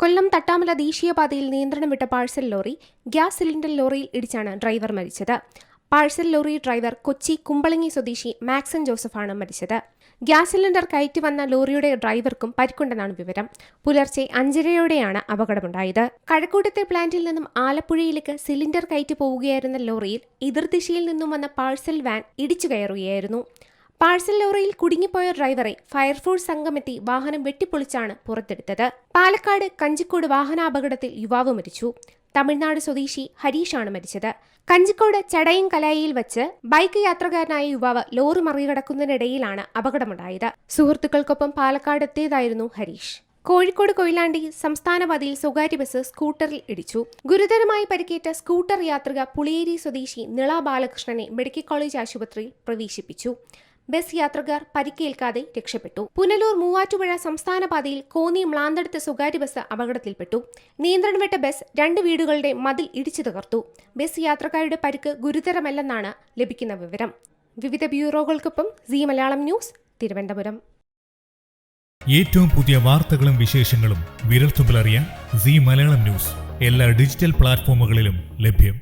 കൊല്ലം തട്ടാമല ദേശീയപാതയിൽ നിയന്ത്രണം വിട്ട പാഴ്സൽ ലോറി ഗ്യാസ് സിലിണ്ടർ ലോറിയിൽ ഇടിച്ചാണ് ഡ്രൈവർ മരിച്ചത്. Parcel lorry driver Kochi Kumbalangi സ്വദേശി മാക്സൺ ജോസഫാണ് മരിച്ചത്. ഗ്യാസ് സിലിണ്ടർ കയറ്റി വന്ന ലോറിയുടെ ഡ്രൈവർക്കും പരിക്കുണ്ടെന്നാണ് വിവരം. പുലർച്ചെ അഞ്ചരയോടെയാണ് അപകടമുണ്ടായത്. കഴക്കൂട്ടത്തെ പ്ലാന്റിൽ നിന്നും ആലപ്പുഴയിലേക്ക് സിലിണ്ടർ കയറ്റി പോവുകയായിരുന്ന ലോറിയിൽ എതിർദിശയിൽ നിന്നും വന്ന പാഴ്സൽ വാൻ ഇടിച്ചു കയറുകയായിരുന്നു. പാഴ്സൽ ലോറിയിൽ കുടുങ്ങിപ്പോയ ഡ്രൈവറെ ഫയർഫോഴ്സ് സംഘമെത്തി വാഹനം വെട്ടിപ്പൊളിച്ചാണ് പുറത്തെടുത്തത്. പാലക്കാട് കഞ്ചിക്കോട് വാഹനാപകടത്തിൽ യുവാവ് മരിച്ചു. തമിഴ്നാട് സ്വദേശി ഹരീഷാണ് മരിച്ചത്. കഞ്ചിക്കോട് ചടയം കലായിയിൽ വച്ച് ബൈക്ക് യാത്രക്കാരനായ യുവാവ് ലോറി മറികടക്കുന്നതിനിടയിലാണ് അപകടമുണ്ടായത്. സുഹൃത്തുക്കൾക്കൊപ്പം പാലക്കാട് എത്തിയതായിരുന്നു ഹരീഷ്. കോഴിക്കോട് കൊയിലാണ്ടി സംസ്ഥാനപാതയിൽ സ്വകാര്യ ബസ് സ്കൂട്ടറിൽ ഇടിച്ചു. ഗുരുതരമായി പരിക്കേറ്റ സ്കൂട്ടർ യാത്രിക പുളിയേരി സ്വദേശി നിള ബാലകൃഷ്ണനെ മെഡിക്കൽ കോളേജ് ആശുപത്രിയിൽ പ്രവേശിപ്പിച്ചു. ബസ് യാത്രക്കാർ പരിക്കേൽക്കാതെ രക്ഷപ്പെട്ടു. പുനലൂർ മൂവാറ്റുപുഴ സംസ്ഥാന പാതയിൽ കോന്നി മ്ലാന്തടുത്ത സ്വകാര്യ ബസ് അപകടത്തിൽപ്പെട്ടു. നിയന്ത്രണം വിട്ട ബസ് രണ്ട് വീടുകളുടെ മതിൽ ഇടിച്ചു തകർത്തു. ബസ് യാത്രക്കാരുടെ പരിക്ക് ഗുരുതരമല്ലെന്നാണ് ലഭിക്കുന്ന വിവരം. വിവിധ ബ്യൂറോകൾക്കൊപ്പം സി മലയാളം ന്യൂസ് തിരുവനന്തപുരം. ഏറ്റവും പുതിയ വാർത്തകളും വിശേഷങ്ങളും വിരൽത്തുമ്പിലറിയാൻ സി മലയാളം ന്യൂസ് എല്ലാ ഡിജിറ്റൽ പ്ലാറ്റ്ഫോമുകളിലും ലഭ്യം.